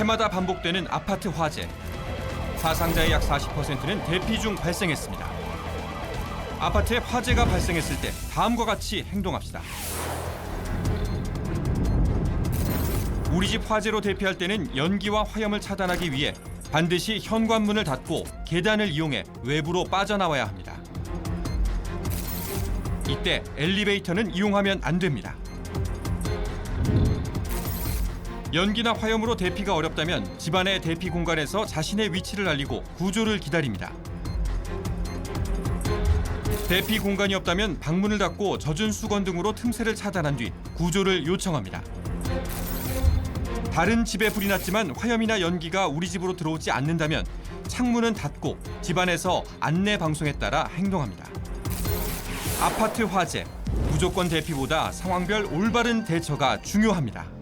해마다 반복되는 아파트 화재. 사상자의 약 40%는 대피 중 발생했습니다. 아파트에 화재가 발생했을 때 다음과 같이 행동합시다. 우리 집 화재로 대피할 때는 연기와 화염을 차단하기 위해 반드시 현관문을 닫고 계단을 이용해 외부로 빠져나와야 합니다. 이때 엘리베이터는 이용하면 안 됩니다. 연기나 화염으로 대피가 어렵다면 집안의 대피 공간에서 자신의 위치를 알리고 구조를 기다립니다. 대피 공간이 없다면 방문을 닫고 젖은 수건 등으로 틈새를 차단한 뒤 구조를 요청합니다. 다른 집에 불이 났지만 화염이나 연기가 우리 집으로 들어오지 않는다면 창문은 닫고 집안에서 안내 방송에 따라 행동합니다. 아파트 화재 무조건 대피보다 상황별 올바른 대처가 중요합니다.